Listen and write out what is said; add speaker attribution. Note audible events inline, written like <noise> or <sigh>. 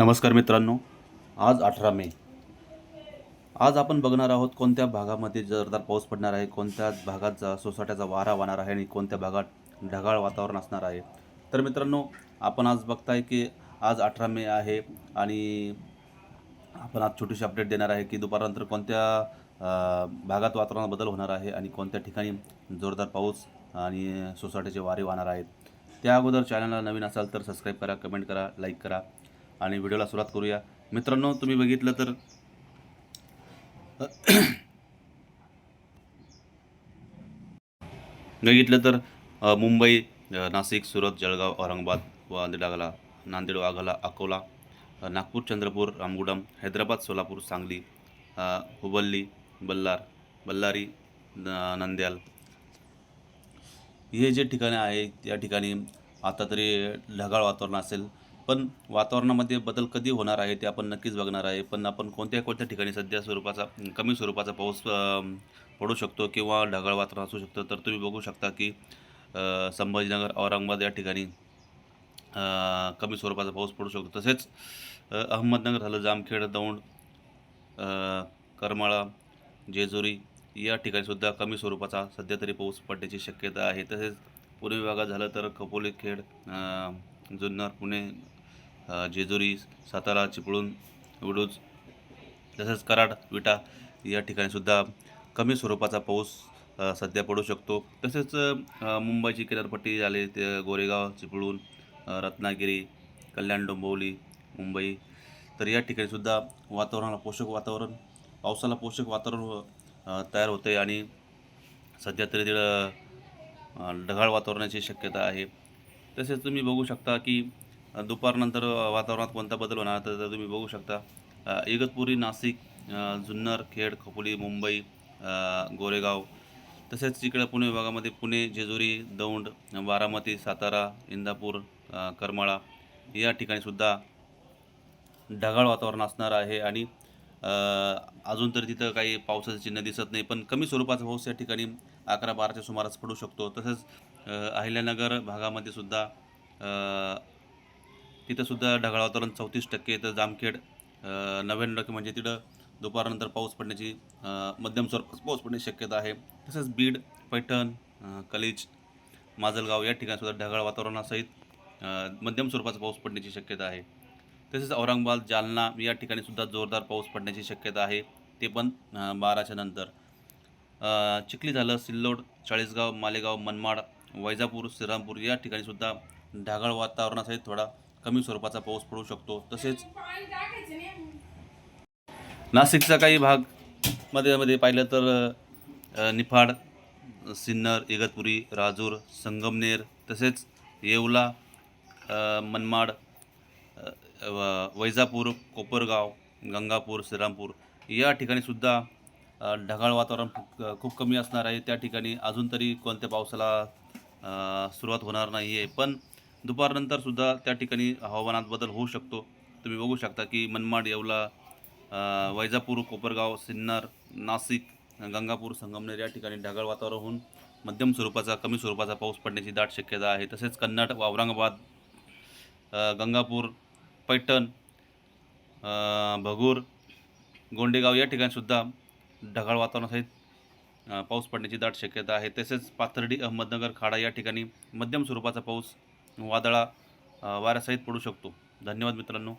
Speaker 1: नमस्कार मित्रांनो आज अठरा मे. आज आपण बघणार आहोत कोणत्या भागामध्ये जोरदार पाऊस पडणार आहे कोणत्या भागाचा सोसाट्याचा वारा वाहणार आहे आणि कोणत्या भागात ढगाळ वातावरण असणार आहे. तर मित्रांनो आपण आज बघताय की आज अठरा मे आहे आणि आपण आज छोटीशी अपडेट देणार आहे की दुपारनंतर कोणत्या भागात वातावरणात बदल होणार आहे आणि कोणत्या ठिकाणी जोरदार पाऊस आणि सोसाट्याचे वारे वाहणार आहेत. त्या अगोदर चॅनलला नवीन असाल तर सबस्क्राईब करा कमेंट करा लाईक करा. आणि व्हिडिओला सुरुवात करूया. मित्रांनो तुम्ही बघितलं तर <coughs> बघितलं तर मुंबई नाशिक सुरत जळगाव औरंगाबाद नांदेड आगला नांदेड वाघाला अकोला नागपूर चंद्रपूर रामगुडम हैदराबाद सोलापूर सांगली हुबल्ली बल्लार बल्लारी नंद्याल. हे जे ठिकाणे आहे त्या ठिकाणी आता तरी ढगाळ वातावरण असेल. पण वातावरणामध्ये बदल कधी होणार आहे ते आपण नक्कीच बघणार आहे. पण आपण कोणत्या कोणत्या ठिकाणी सध्या स्वरूपाचा कमी स्वरूपाचा पाऊस पडू शकतो किंवा ढगाळ वातावरण असू शकतं तर तुम्ही बघू शकता की संभाजीनगर औरंगाबाद या ठिकाणी कमी स्वरूपाचा पाऊस पडू शकतो. तसेच अहमदनगर झालं जामखेड दौंड करमाळा जेजुरी या ठिकाणीसुद्धा कमी स्वरूपाचा सध्या तरी पाऊस पडण्याची शक्यता आहे. तसेच पुणे विभागात झालं तर कपोली खेड जुन्नर पुणे जेजुरी सातारा चिपळूण उडूज तसेच कराड विटा या ठिकाणीसुद्धा कमी स्वरूपाचा पाऊस सध्या पडू शकतो. तसेच मुंबईची किनारपट्टी झाली ते गोरेगाव चिपळूण रत्नागिरी कल्याण डोंबिवली मुंबई तर या ठिकाणीसुद्धा वातावरणाला पोषक वातावरण पावसाला पोषक वातावरण तयार होते आणि सध्या तरी तिथं ढगाळ वातावरणाची शक्यता आहे. तसेच तुम्ही बघू शकता की दुपारनंतर वातावरणात कोणता बदल होणार तर तुम्ही बघू शकता. इगतपुरी नाशिक जुन्नर खेड खोपोली मुंबई गोरेगाव तसेच इकडं पुणे विभागामध्ये पुणे जेजुरी दौंड बारामती सातारा इंदापूर करमाळा या ठिकाणीसुद्धा ढगाळ वातावरण असणार आहे आणि अजून तर तिथं काही पावसाचे चिन्ह दिसत नाही पण कमी स्वरूपाचा पाऊस या ठिकाणी अकरा बाराच्या सुमारास पडू शकतो. तसंच अहिल्यानगर भागामध्ये सुद्धा तिथंसुद्धा ढगाळ वातावरण चौतीस टक्के. तर जामखेड नव्याण्णव टक्के म्हणजे तिथं दुपारनंतर पाऊस पडण्याची मध्यम स्वरूपात पाऊस पडण्याची शक्यता आहे. तसंच बीड पैठण कलिज माजलगाव या ठिकाणीसुद्धा ढगाळ वातावरणासहित मध्यम स्वरूपाचा पाऊस पडण्याची शक्यता आहे. तसेच औरंगाबाद जालना या ठिकाणीसुद्धा जोरदार पाऊस पडण्याची शक्यता आहे. ते पण बाराच्या नंतर. चिखली झालं सिल्लोड चाळीसगाव मालेगाव मनमाड वैजापूर श्रीरामपूर या ठिकाणीसुद्धा ढगाळ वातावरणासहित थोडा कमी स्वरूपाचा पाऊस पडू शकतो. तसेच नाशिकचा काही भागमध्ये मध्ये पाहिलं तर निफाड सिन्नर इगतपुरी राजूर संगमनेर तसेच येवला मनमाड वैजापूर कोपरगाव गंगापूर श्रीरामपूर या ठिकाणी सुद्धा अ, ढगाळ वातावरण खूप खूप कमी असणार आहे. त्या ठिकाणी अजून तरी कोणत्या पावसाला सुरुवात होणार नाही आहे पण दुपारनंतर सुद्धा त्या ठिकाणी हवामानात बदल होऊ शकतो. तुम्ही बघू शकता की मनमाड येवला वैजापूर कोपरगाव सिन्नर नाशिक गंगापूर संगमनेर या ठिकाणी ढगाळ वातावरण होऊन मध्यम स्वरूपाचा कमी स्वरूपाचा पाऊस पडण्याची दाट शक्यता आहे. तसेच कन्नड औरंगाबाद गंगापूर पैठण भगूर गोंडेगाव या ठिकाणीसुद्धा ढगाळ वातावरणासहित पाऊस पडण्याची दाट शक्यता आहे. तसेच पाथर्डी अहमदनगर खाडा या ठिकाणी मध्यम स्वरूपाचा पाऊस वादळा वाऱ्यासहित पडू शकतो. धन्यवाद मित्रांनो.